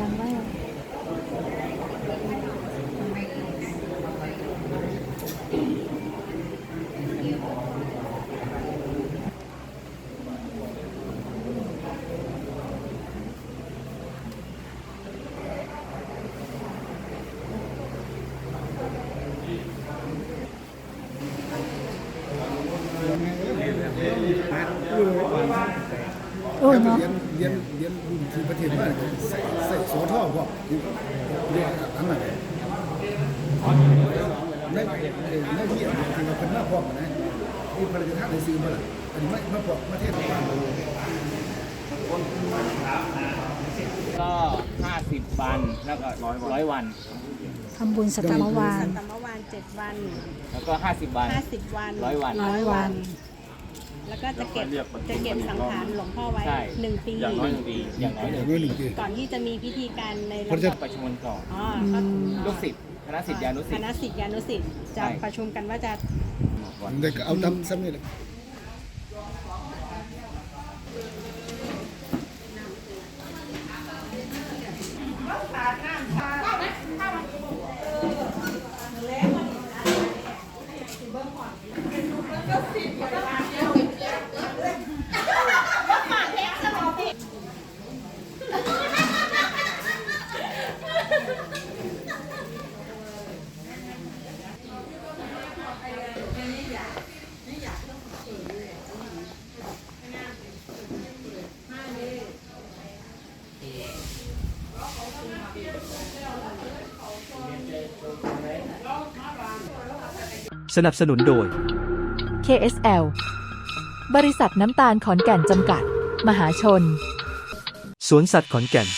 ยังไว้อะ เออเนาะ เรียนเรียนเรียนที่ประเทศมาใส่ใส่โสท่อพวกเรียนอันนั้นในในเรียนที่เราเป็นมาพร้อมนะที่ผลิตภัณฑ์ในซื้อมาล่ะอันนี้ไม่มาพร้อมประเทศบ้านเราก็ 50 วัน แล้วก็ร้อยวัน ทำบุญสัตมวานสัตมวานเจ็ดวันแล้วก็ 50 วัน ห้าสิบวันร้อยวัน ร้อยวัน แล้วก็จะเก็บจะเก็บสังขารหลวงพ่อไว้ใช่ หนึ่งปีอย่างน้อยหนึ่งปีอย่างน้อยหอนึ่ย่างงน้อยหนึ่งปีก่อนที่จะมีพิธีการในเพราะจะประชุมกันก่อนอ๋อก็ลูกศิษย์คณะศิษยานุศิคษย์ณะศิษยานุศิษย์จะใช่ ประชุมกันว่าจะเด็กเอาทำซ้ำนี่แหละ สนับสนุนโดย KSL บริษัทน้ำตาลขอนแก่นจำกัด มหาชน สวนสัตว์ขอนแก่น